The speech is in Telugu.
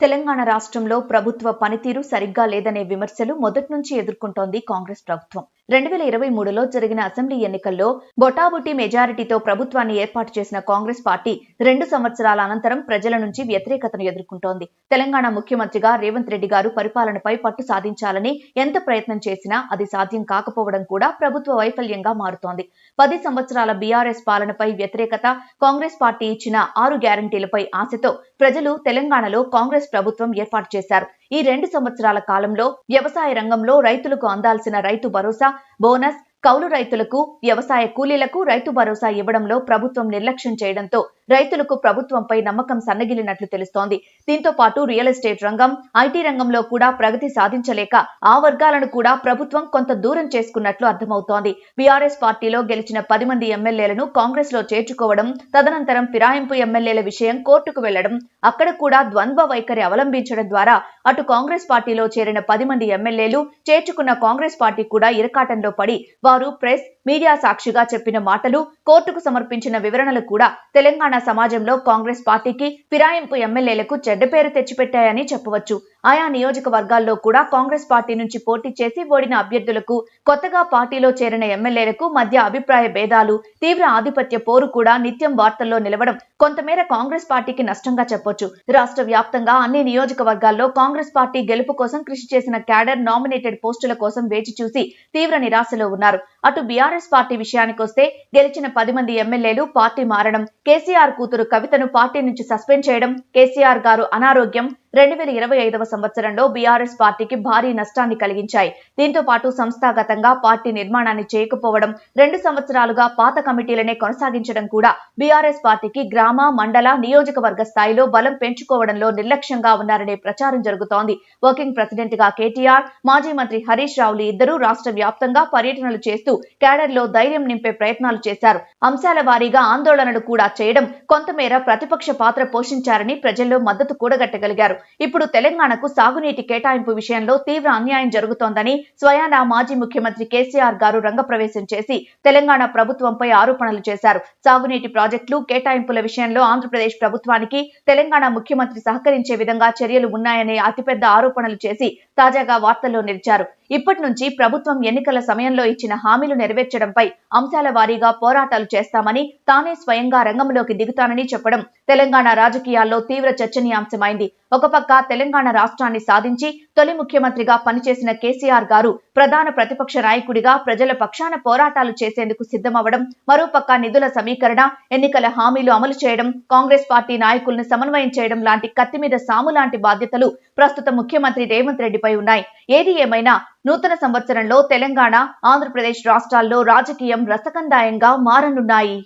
తెలంగాణ రాష్ట్రంలో ప్రభుత్వ పనితీరు సరిగ్గా లేదనే విమర్శలు మొదటి నుంచి ఎదుర్కొంటోంది కాంగ్రెస్ ప్రభుత్వం. రెండు వేల ఇరవై మూడులో జరిగిన అసెంబ్లీ ఎన్నికల్లో బొటాబుటి మెజారిటీతో ప్రభుత్వాన్ని ఏర్పాటు చేసిన కాంగ్రెస్ పార్టీ రెండు సంవత్సరాల అనంతరం ప్రజల నుంచి వ్యతిరేకతను ఎదుర్కొంటోంది. తెలంగాణ ముఖ్యమంత్రిగా రేవంత్ రెడ్డి గారు పరిపాలనపై పట్టు సాధించాలని ఎంత ప్రయత్నం చేసినా అది సాధ్యం కాకపోవడం కూడా ప్రభుత్వ వైఫల్యంగా మారుతోంది. పది సంవత్సరాల బీఆర్ఎస్ పాలనపై వ్యతిరేకత కాంగ్రెస్ పార్టీ ఇచ్చిన ఆరు గ్యారంటీలపై ఆశతో ప్రజలు తెలంగాణలో కాంగ్రెస్ ప్రభుత్వం ఏర్పాటు చేశారు. ఈ రెండు సంవత్సరాల కాలంలో వ్యవసాయ రంగంలో రైతులకు అందాల్సిన రైతు భరోసా బోనస్ కౌలు రైతులకు వ్యవసాయ కూలీలకు రైతు భరోసా ఇవ్వడంలో ప్రభుత్వం నిర్లక్ష్యం చేయడంతో రైతులకు ప్రభుత్వంపై నమ్మకం సన్నగిలినట్లు తెలుస్తోంది. దీంతో పాటు రియల్ ఎస్టేట్ రంగం ఐటీ రంగంలో కూడా ప్రగతి సాధించలేక ఆ వర్గాలను కూడా ప్రభుత్వం కొంత దూరం చేసుకున్నట్లు అర్థమవుతోంది. బీఆర్ఎస్ పార్టీలో గెలిచిన పది మంది ఎమ్మెల్యేలను కాంగ్రెస్లో చేర్చుకోవడం తదనంతరం ఫిరాయింపు ఎమ్మెల్యేల విషయం కోర్టుకు వెళ్ళడం అక్కడ కూడా ద్వంద్వ వైఖరి అవలంబించడం ద్వారా అటు కాంగ్రెస్ పార్టీలో చేరిన పది మంది ఎమ్మెల్యేలు చేర్చుకున్న కాంగ్రెస్ పార్టీ కూడా ఇరకాటంలో పడి వారు ప్రెస్ మీడియా సాక్షిగా చెప్పిన మాటలు కోర్టుకు సమర్పించిన వివరణలు కూడా తెలంగాణ సమాజంలో కాంగ్రెస్ పార్టీకి ఫిరాయింపు ఎమ్మెల్యేలకు చెడ్డ పేరు తెచ్చిపెట్టాయని చెప్పవచ్చు. ఆయా నియోజకవర్గాల్లో కూడా కాంగ్రెస్ పార్టీ నుంచి పోటీ చేసి ఓడిన అభ్యర్థులకు కొత్తగా పార్టీలో చేరిన ఎమ్మెల్యేలకు మధ్య అభిప్రాయ భేదాలు తీవ్ర ఆధిపత్య పోరు కూడా నిత్యం వార్తల్లో నిలవడం కొంతమేర కాంగ్రెస్ పార్టీకి నష్టంగా చెప్పొచ్చు. రాష్ట్ర వ్యాప్తంగా అన్ని నియోజకవర్గాల్లో కాంగ్రెస్ పార్టీ గెలుపు కోసం కృషి చేసిన క్యాడర్ నామినేటెడ్ పోస్టుల కోసం వేచి చూసి తీవ్ర నిరాశలో ఉన్నారు. అటు బీఆర్ఎస్ పార్టీ విషయానికొస్తే గెలిచిన పది మంది ఎమ్మెల్యేలు పార్టీ మారడం కేసీఆర్ కూతురు కవితను పార్టీ నుంచి సస్పెండ్ చేయడం కేసీఆర్ గారు అనారోగ్యం రెండు వేల ఇరవై ఐదవ సంవత్సరంలో బీఆర్ఎస్ పార్టీకి భారీ నష్టాన్ని కలిగించాయి. దీంతో పాటు సంస్థాగతంగా పార్టీ నిర్మాణాన్ని చేయకపోవడం రెండు సంవత్సరాలుగా పాత కమిటీలనే కొనసాగించడం కూడా బీఆర్ఎస్ పార్టీకి గ్రామ మండల నియోజకవర్గ స్థాయిలో బలం పెంచుకోవడంలో నిర్లక్ష్యంగా ఉన్నారనే ప్రచారం జరుగుతోంది. వర్కింగ్ ప్రెసిడెంట్గా కేటీఆర్ మాజీ మంత్రి హరీష్ రావులు ఇద్దరూ రాష్ట్ర వ్యాప్తంగా పర్యటనలు చేస్తూ క్యాడర్లో ధైర్యం నింపే ప్రయత్నాలు చేశారు. అంశాల వారీగా ఆందోళనలు కూడా చేయడం కొంతమేర ప్రతిపక్ష పాత్ర పోషించారని ప్రజల్లో మద్దతు కూడగట్టగలిగారు. ఇప్పుడు తెలంగాణకు సాగునీటి కేటాయింపు విషయంలో తీవ్ర అన్యాయం జరుగుతోందని స్వయానా మాజీ ముఖ్యమంత్రి కేసీఆర్ గారు రంగప్రవేశం చేసి తెలంగాణ ప్రభుత్వంపై ఆరోపణలు చేశారు. సాగునీటి ప్రాజెక్టులు కేటాయింపుల విషయంలో ఆంధ్రప్రదేశ్ ప్రభుత్వానికి తెలంగాణ ముఖ్యమంత్రి సహకరించే విధంగా చర్యలు ఉన్నాయనే అతిపెద్ద ఆరోపణలు చేసి తాజాగా వార్తల్లో నిలిచారు. ఇప్పటి నుంచి ప్రభుత్వం ఎన్నికల సమయంలో ఇచ్చిన హామీలు నెరవేర్చడంపై అంశాల వారీగా పోరాటాలు చేస్తామని తానే స్వయంగా రంగంలోకి దిగుతానని చెప్పడం తెలంగాణ రాజకీయాల్లో తీవ్ర చర్చనీయాంశమైంది. ఒక పక్క తెలంగాణ రాష్ట్రాన్ని సాధించి తొలి ముఖ్యమంత్రిగా పనిచేసిన కేసీఆర్ గారు ప్రధాన ప్రతిపక్ష నాయకుడిగా ప్రజల పక్షాన పోరాటాలు చేసేందుకు సిద్ధమవడం మరోపక్క నిధుల సమీకరణ ఎన్నికల హామీలు అమలు చేయడం కాంగ్రెస్ పార్టీ నాయకులను సమన్వయం చేయడం లాంటి కత్తి మీద సాము లాంటి బాధ్యతలు ప్రస్తుత ముఖ్యమంత్రి రేవంత్ రెడ్డిపై ఉన్నాయి. ఏది ఏమైనా నూతన సంవత్సరంలో తెలంగాణ ఆంధ్రప్రదేశ్ రాష్ట్రాల్లో రాజకీయం రసకందాయంగా మారనున్నాయి.